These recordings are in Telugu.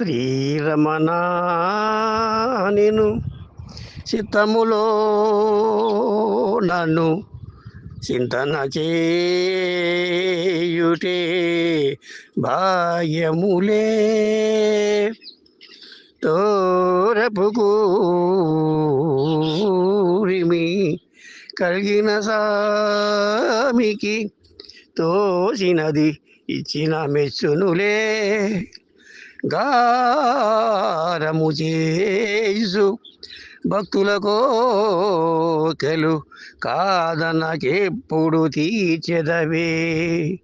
శ్రీరమణ నేను చిత్తములో నన్ను చింతన చేయుటే భాయములే తోరపుకూరిమి కలిగిన సామికి తోసినది ఇచ్చిన మెచ్చునులే. గారము చేసు భక్తులకో కోకెలు కాదనకెప్పుడు తీర్చెదవే.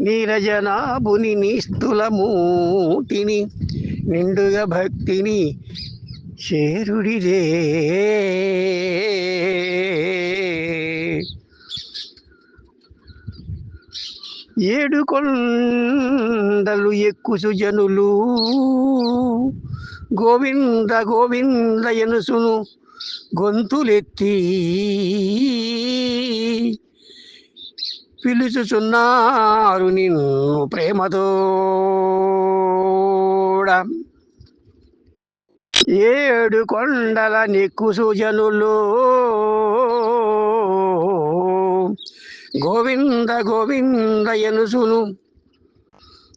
నీరజనాభుని నిస్తులమూటిని నిండుగా భక్తిని చేరుడిదే. ఏడు కొండలు ఎక్కుసు జనులు. గోవింద గోవింద ఎనుసును గొంతులెత్తి పిలుచుచున్నారు నిన్ను ప్రేమతో. ఏడు కొండల నెక్కుసు జనులు. గోవింద గోవింద ఎనుసును.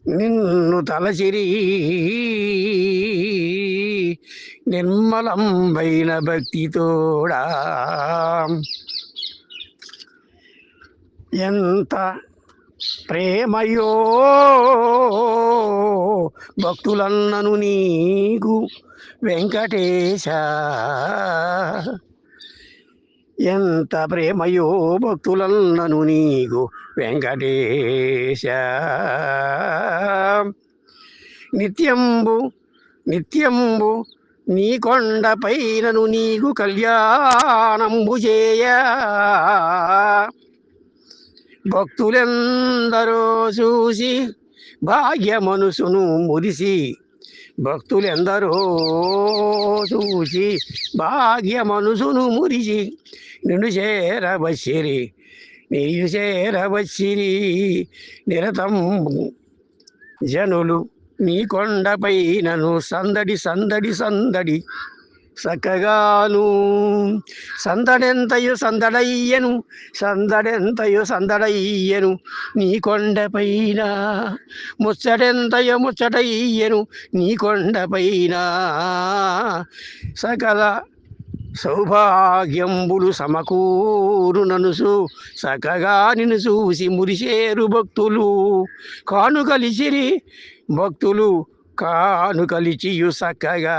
నిన్ను తలచిరి నిర్మలంబైన భక్తితోడా. ఎంత ప్రేమయో భక్తులన్నను నీకు వెంకటేశ. ఎంత ప్రేమయో భక్తులన్నను నీకు వెంకటేశ. నిత్యంబు నిత్యంబు నీ కొండపైనను నీకు కళ్యాణంబు చేయ. భక్తులెందరో చూసి భాగ్యమనుసును మురిసి భక్తులెందరో చూసి భాగ్యమనుసును మురిచి నిన్ను చేరవచ్చిరి నీరు చేరవచ్చిరి నిరతం జనులు నీ కొండపై నన్ను సందడి సందడి సందడి చక్కగాను సందడెంతయు సందడయ్యను సందడెంతయు సందడయ్యను నీ కొండపైన. ముచ్చటెంతయు ముచ్చటయ్యను నీ కొండపైన. సకల సౌభాగ్యంబులు సమకూరు ననుసు సకగా నిన్ను చూసి మురిసేరు భక్తులు. కాను కలిసిరి భక్తులు కాను కలిచియు సక్కగా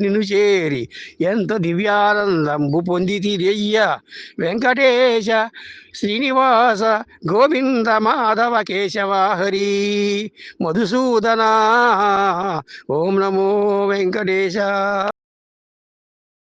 నిన్ను చేరి ఎంత దివ్యానందంబు పొందితిరయ్య వెంకటేశ శ్రీనివాస గోవింద మాధవ కేశవ హరి మధుసూదన. ఓం నమో వెంకటేశ.